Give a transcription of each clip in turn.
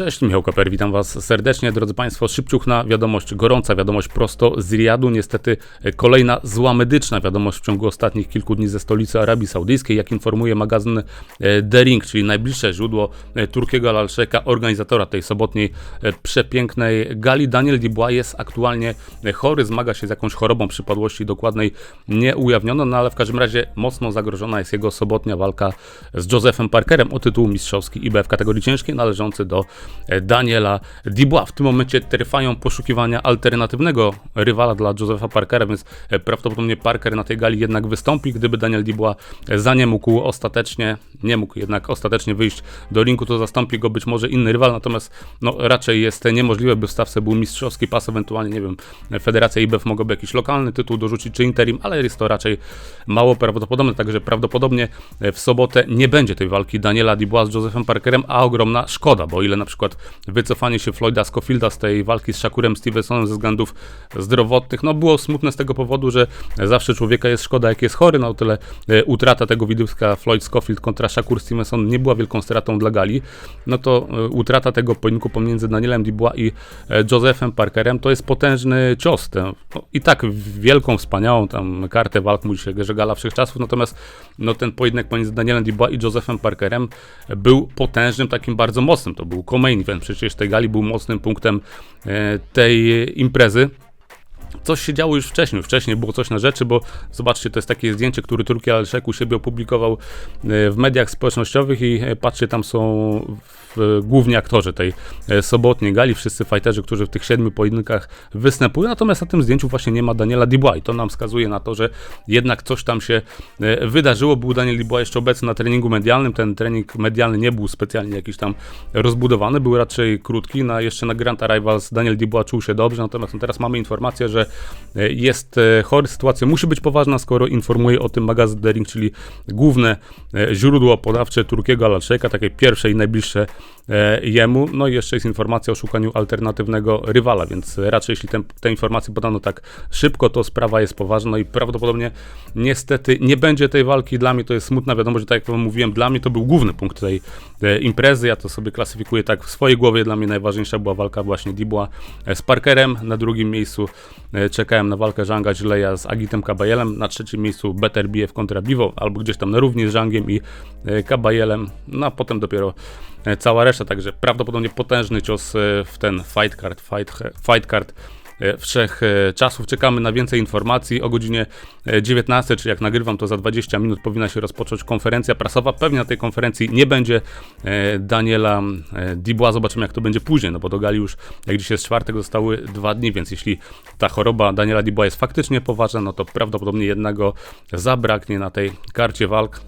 Cześć, Michał Kaper, witam Was serdecznie. Drodzy Państwo, szybciuchna wiadomość, gorąca wiadomość prosto z Riyadu. Niestety e, kolejna zła medyczna wiadomość w ciągu ostatnich kilku dni ze stolicy Arabii Saudyjskiej. Jak informuje magazyn e, The Ring, czyli najbliższe źródło e, Turkiego Lalszeka, organizatora tej sobotniej przepięknej gali. Daniel Dubois jest aktualnie chory, zmaga się z jakąś chorobą przypadłości dokładnej nie ujawniono, no ale w każdym razie mocno zagrożona jest jego sobotnia walka z Josephem Parkerem o tytuł mistrzowski IBF kategorii ciężkiej należący do Daniela Dubois. W tym momencie trwają poszukiwania alternatywnego rywala dla Josepha Parkera, więc e, prawdopodobnie Parker na tej gali jednak wystąpi. Gdyby Daniel Dubois za nie mógł ostatecznie, nie mógł jednak ostatecznie wyjść do ringu, to zastąpi go być może inny rywal, natomiast no, raczej jest niemożliwe, by w stawce był mistrzowski pas, ewentualnie, nie wiem, Federacja IBF mogłaby jakiś lokalny tytuł dorzucić, czy interim, ale jest to raczej mało prawdopodobne, także prawdopodobnie w sobotę nie będzie tej walki Daniela Dubois z Josephem Parkerem, a ogromna szkoda, bo ile na przykład wycofanie się Floyda Scofielda z tej walki z Shakurem Stevensonem ze względów zdrowotnych, no było smutne z tego powodu, że zawsze człowieka jest szkoda, jak jest chory, no o tyle e, utrata tego widowiska Floyd Scofield kontra Shakur Stevenson nie była wielką stratą dla gali, no to e, utrata tego pojedynku pomiędzy Danielem Dubois i e, Josephem Parkerem to jest potężny cios. No, I tak wielką, wspaniałą tam kartę walk mówi się, że gala wszechczasów, natomiast no, ten pojedynek pomiędzy Danielem Dubois i Josephem Parkerem był potężnym, takim bardzo mocnym. To był main event przecież tej gali był mocnym punktem e, tej imprezy. Coś się działo już wcześniej, wcześniej było coś na rzeczy, bo zobaczcie, to jest takie zdjęcie, które Turki Alszek u siebie opublikował e, w mediach społecznościowych i e, patrzcie, tam są główni aktorzy tej e, sobotniej gali, wszyscy fighterzy, którzy w tych siedmiu pojedynkach występują, natomiast na tym zdjęciu właśnie nie ma Daniela Dubois i to nam wskazuje na to, że jednak coś tam się wydarzyło. Był Daniel Dubois jeszcze obecny na treningu medialnym, ten trening medialny nie był specjalnie jakiś tam rozbudowany, był raczej krótki, na, jeszcze na Grand Arrivals Daniel Dubois czuł się dobrze, natomiast no teraz mamy informację, że jest e, chory, sytuacja musi być poważna, skoro informuje o tym magazyn Dering, czyli główne e, źródło podawcze Turkiego Alalszejka, takie pierwsze i najbliższe jemu. No i jeszcze jest informacja o szukaniu alternatywnego rywala, więc raczej jeśli ten, te informacje podano tak szybko, to sprawa jest poważna i prawdopodobnie niestety nie będzie tej walki. Dla mnie to jest smutna wiadomość, że tak jak wam mówiłem, dla mnie to był główny punkt tej imprezy. Ja to sobie klasyfikuję tak w swojej głowie. Dla mnie najważniejsza była walka właśnie Dibła z Parkerem. Na drugim miejscu czekałem na walkę Zhanga Zileja z Agitem Kabajelem, na trzecim miejscu Better BF kontra Bivo, albo gdzieś tam na równi z Zhangiem i e, Kabajelem, no a potem dopiero e, cała reszta, także prawdopodobnie potężny cios e, w ten fight card, fight, fight card. E, wszech e, czasów. Czekamy na więcej informacji. O godzinie 19, e, czyli jak nagrywam, to za 20 minut powinna się rozpocząć konferencja prasowa. Pewnie na tej konferencji nie będzie Daniela Dibła. Zobaczymy, jak to będzie później, no bo do gali już, jak dzisiaj jest czwartek, zostały dwa dni, więc jeśli ta choroba Daniela Dibła jest faktycznie poważna, no to prawdopodobnie jednego zabraknie na tej karcie walk.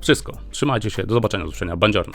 Wszystko. Trzymajcie się. Do zobaczenia. Do usłyszenia. Bandziorno.